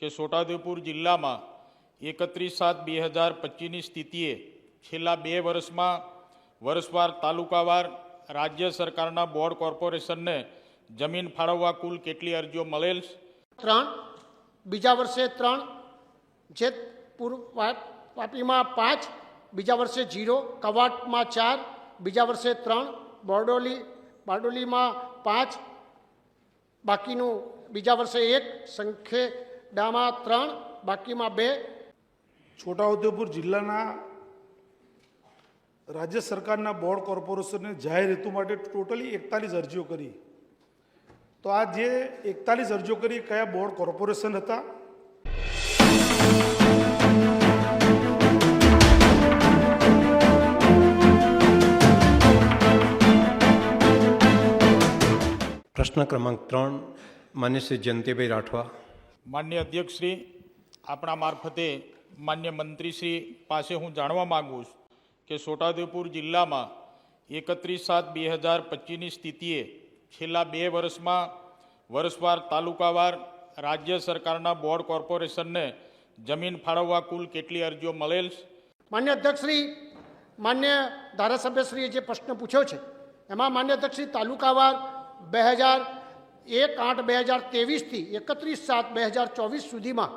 કે છોટાઉદેપુર જિલ્લામાં એકત્રીસ સાત બે હજાર પચીસની સ્થિતિએ છેલ્લા બે વર્ષમાં વર્ષવાર તાલુકાવાર રાજ્ય સરકારના બોર્ડ કોર્પોરેશનને જમીન ફાળવવા કુલ કેટલી અરજીઓ મળેલ ત્રણ. બીજા વર્ષે ત્રણ. જે વા- વાપીમાં પાંચ. બીજા વર્ષે જીરો કવાટમાં ચાર. બીજા વર્ષે ત્રણ. બોરડોલી, બારડોલીમાં પાંચ. બાકીનું બીજા વર્ષે એક. સંખેડામાં ત્રણ બાકીમાં બે. છોટાઉદેપુર જિલ્લાના રાજ્ય સરકારના બોર્ડ કોર્પોરેશનને જાહેર હેતુ માટે ટોટલી એકતાલીસ અરજીઓ કરી. તો આ જે એકતાલીસ અરજીઓ કરી કયા બોર્ડ કોર્પોરેશન હતા? પ્રશ્ન ક્રમાંક ત્રણ માન્ય શ્રી જયંતિભાઈ રાઠવા. માન્ય અધ્યક્ષશ્રી, આપણા મારફતે માન્ય મંત્રીશ્રી પાસે હું જાણવા માગું છું કે છોટાઉદેપુર જિલ્લામાં એકત્રીસ સાત બે હજાર પચીસની સ્થિતિએ છેલ્લા બે વર્ષમાં વર્ષવાર તાલુકાવાર રાજ્ય સરકારના બોર્ડ કોર્પોરેશનને જમીન ફાળવવા કુલ કેટલી અરજીઓ મળેલ માન્ય અધ્યક્ષશ્રી, માન્ય ધારાસભ્યશ્રીએ જે પ્રશ્ન પૂછ્યો છે, એમાં માન્ય અધ્યક્ષશ્રી તાલુકાવાર બે હજાર એક આઠ બે હજાર ત્રેવીસથી એકત્રીસ સાત બે હજાર ચોવીસ સુધીમાં.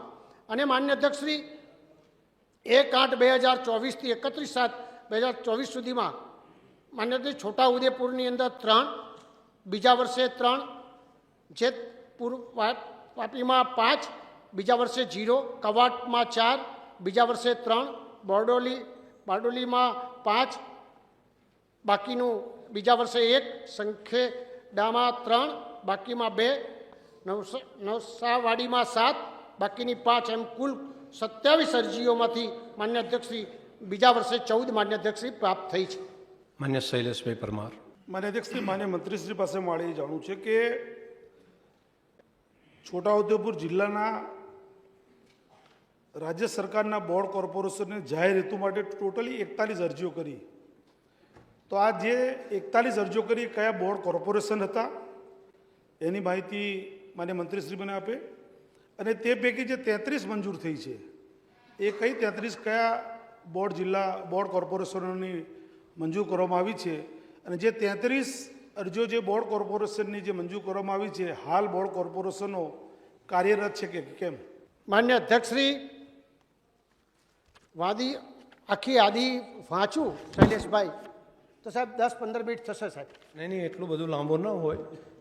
અને માન્ય અધ્યક્ષશ્રી એક આઠ બે હજાર ચોવીસથી એકત્રીસ સાત બે હજાર ચોવીસ સુધીમાં માન્ય અધ્યક્ષ છોટાઉદેપુરની અંદર ત્રણ, બીજા વર્ષે ત્રણ જેતપુર વાપીમાં પાંચ, બીજા વર્ષે જીરો કવાટમાં ચાર, બીજા વર્ષે ત્રણ, બોરડોલી, બારડોલીમાં પાંચ, બાકીનું બીજા વર્ષે એક, સંખેડામાં ત્રણ બાકીમાં બે નવસા નવસાવાડીમાં સાત બાકીની પાંચ એમ કુલ સત્યાવીસ અરજીઓમાંથી માન્ય અધ્યક્ષશ્રી બીજા વર્ષે ચૌદ માન્ય અધ્યક્ષશ્રી પ્રાપ્ત થઈ છે. માન્ય શૈલેષભાઈ પરમાર. માન્ય અધ્યક્ષશ્રી માન્ય મંત્રીશ્રી પાસે મારે એ જાણવું છે કે છોટાઉદેપુર જિલ્લાના રાજ્ય સરકારના બોર્ડ કોર્પોરેશનને જાહેર હેતુ માટે ટોટલી એકતાલીસ અરજીઓ કરી. તો આ જે એકતાલીસ અરજીઓ કરી કયા બોર્ડ કોર્પોરેશન હતા? એની માહિતી માન્ય મંત્રીશ્રી મને આપે. અને તે પૈકી જે તેત્રીસ મંજૂર થઈ છે એ કઈ તેત્રીસ કયા બોર્ડ જિલ્લા બોર્ડ કોર્પોરેશનોની મંજૂર કરવામાં આવી છે? અને જે તેત્રીસ અરજીઓ જે બોર્ડ કોર્પોરેશનની જે મંજૂર કરવામાં આવી છે હાલ બોર્ડ કોર્પોરેશનો કાર્યરત છે કે કેમ? માન્ય અધ્યક્ષશ્રી વાદી આખી યાદી વાંચું શૈલેષભાઈ. તો સાહેબ દસ પંદર મિનિટ થશે સાહેબ. નહીં નહીં એટલું બધું લાંબો ન હોય.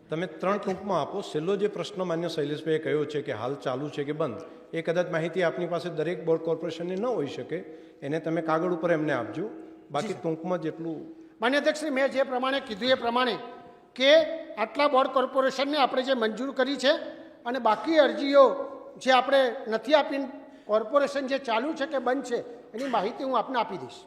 તમે ત્રણ ટૂંકમાં આપો. છેલ્લો જે પ્રશ્ન માન્ય શૈલેષભાઈએ કહ્યો છે કે હાલ ચાલુ છે કે બંધ એ કદાચ માહિતી આપની પાસે દરેક બોર્ડ કોર્પોરેશનની ન હોઈ શકે. એને તમે કાગળ ઉપર એમને આપજો. બાકી ટૂંકમાં જેટલું માન્ય અધ્યક્ષશ્રી મેં જે પ્રમાણે કીધું એ પ્રમાણે કે આટલા બોર્ડ કોર્પોરેશનને આપણે જે મંજૂર કરી છે અને બાકી અરજીઓ જે આપણે નથી આપી કોર્પોરેશન જે ચાલુ છે કે બંધ છે એની માહિતી હું આપને આપી દઈશ.